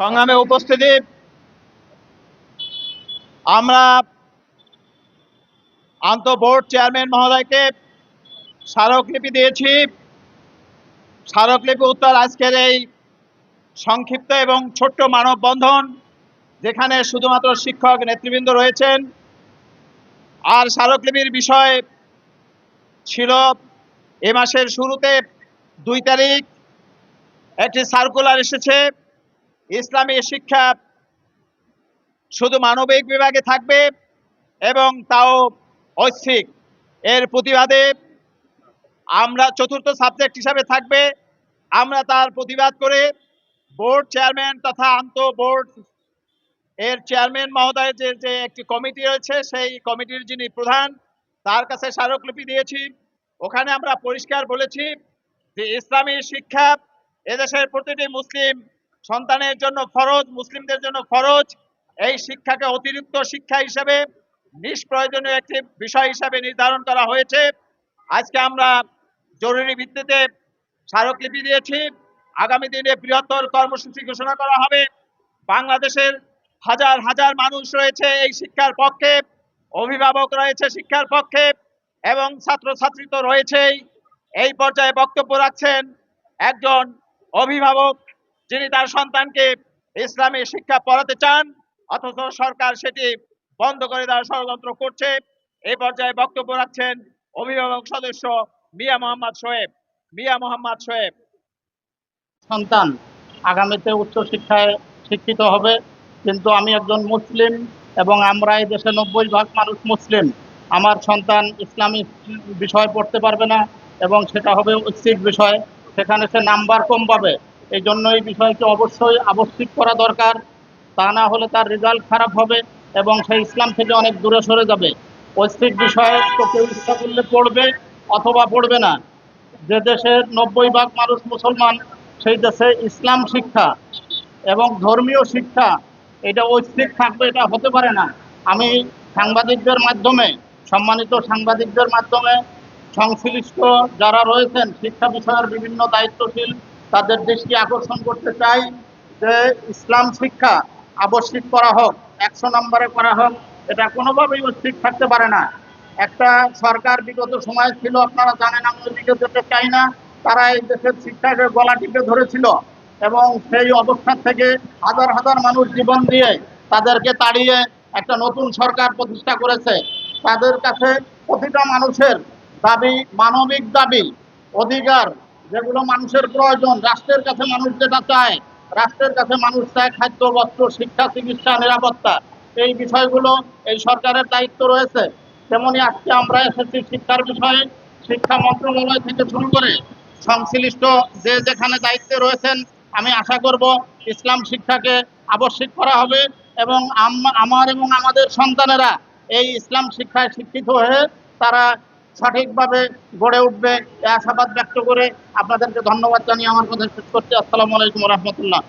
সংগ্রামে উপস্থিতি। আমরা বোর্ড চেয়ারম্যান মহোদয়কে স্মারকলিপি দিয়েছি। স্মারকলিপি উত্তর আজকের এই সংক্ষিপ্ত এবং ছোট্ট মানববন্ধন, যেখানে শুধুমাত্র শিক্ষক নেতৃবৃন্দ রয়েছেন। আর স্মারকলিপির বিষয় ছিল, এ মাসের শুরুতে দুই তারিখ একটি সার্কুলার এসেছে। ইসলামী শিক্ষা শুধু মানবিক বিভাগে থাকবে এবং তাও ঐচ্ছিক। এর প্রতিবাদে আমরা চতুর্থ সাবজেক্ট হিসাবে থাকবে। আমরা তার প্রতিবাদ করে বোর্ড চেয়ারম্যান তথা আন্ত বোর্ড এর চেয়ারম্যান মহোদয়ের যে যে একটি কমিটি রয়েছে, সেই কমিটির যিনি প্রধান, তার কাছে স্মারকলিপি দিয়েছি। ওখানে আমরা পরিষ্কার বলেছি যে ইসলামী শিক্ষা এদেশের প্রতিটি মুসলিম সন্তানের জন্য ফরজ, মুসলিমদের জন্য ফরজ। এই শিক্ষাকে অতিরিক্ত শিক্ষা হিসেবে, নিষ্প্রয়োজনীয় একটি বিষয় হিসাবে নির্ধারণ করা হয়েছে। আজকে আমরা জরুরি ভিত্তিতে স্মারকলিপি দিয়েছি। আগামী দিনে বৃহত্তর কর্মসূচি ঘোষণা করা হবে। বাংলাদেশের হাজার হাজার মানুষ রয়েছে এই শিক্ষার পক্ষে, অভিভাবক রয়েছে শিক্ষার পক্ষে, এবং ছাত্রছাত্রী তো রয়েছেই। এই পর্যায়ে বক্তব্য রাখছেন একজন অভিভাবক যিনি তার সন্তানকে ইসলামী শিক্ষা পড়াতে চান, অথচ সরকার সেটি বন্ধ করে দেওয়ার ষড়যন্ত্র করছে, এই পর্যায়ে বক্তব্য রাখছেন অভিভাবক সদস্য মিয়া মোহাম্মদ শোয়েব মিয়া মোহাম্মদ শোয়েব সন্তান আগামীতে উচ্চ শিক্ষায় শিক্ষিত হবে, কিন্তু আমি একজন মুসলিম এবং আমরা এই দেশে নব্বই ভাগ মানুষ মুসলিম। আমার সন্তান ইসলামী বিষয় পড়তে পারবে না এবং সেটা হবে ঐচ্ছিক বিষয়। সেখানে সে নাম্বার কম পাবে। এই জন্য এই বিষয়কে অবশ্যই আবশ্যিক করা দরকার। তা না হলে তার রেজাল্ট খারাপ হবে এবং সে ইসলাম থেকে অনেক দূরে সরে যাবে। ঐচ্ছিক বিষয়ে তো কেউ ইচ্ছা করলে পড়বে অথবা পড়বে না। যে দেশের নব্বই ভাগ মানুষ মুসলমান, সেই দেশে ইসলাম শিক্ষা এবং ধর্মীয় শিক্ষা, এটা ঐচ্ছিক থাকবে, এটা হতে পারে না। আমি সাংবাদিকদের মাধ্যমে, সম্মানিত সাংবাদিকদের মাধ্যমে সংশ্লিষ্ট যারা রয়েছেন, শিক্ষা বিষয়ের বিভিন্ন দায়িত্বশীল তাদের দৃষ্টি আকর্ষণ করতে চাই যে ইসলাম শিক্ষা আবশ্যিক করা হোক, একশো নম্বরে করা হোক, এটা কোনোভাবেই ঐচ্ছিক থাকতে পারে না। একটা সরকার বিগত সময় ছিল, আপনারা জানেন আমি যেতে চাই না, তারা এই দেশের শিক্ষাকে গলা টিপে ধরেছিল এবং সেই অবস্থা থেকে হাজার হাজার মানুষ জীবন দিয়ে তাদেরকে তাড়িয়ে একটা নতুন সরকার প্রতিষ্ঠা করেছে। তাদের কাছে প্রতিটা মানুষের দাবি, মানবিক দাবি, অধিকার যেগুলো মানুষের প্রয়োজন, রাষ্ট্রের কাছে মানুষ যেটা চায়, রাষ্ট্রের কাছে মানুষ চায় খাদ্য, বস্ত্র, শিক্ষা, চিকিৎসা, নিরাপত্তা। এই বিষয়গুলো এই সরকারের দায়িত্ব রয়েছে। তেমনি আজকে আমরা এসেছি শিক্ষার বিষয়ে। শিক্ষা মন্ত্রণালয় থেকে শুরু করে সংশ্লিষ্ট যে যেখানে দায়িত্বে রয়েছেন, আমি আশা করব ইসলাম শিক্ষাকে আবশ্যিক করা হবে এবং আমার এবং আমাদের সন্তানেরা এই ইসলাম শিক্ষায় শিক্ষিত হয়ে তারা সঠিকভাবে গড়ে উঠবে, এ আশাবাদ ব্যক্ত করে আপনাদেরকে ধন্যবাদ জানিয়ে আমার কথা শেষ করছি। আসসালামু আলাইকুম রহমতুল্লাহ।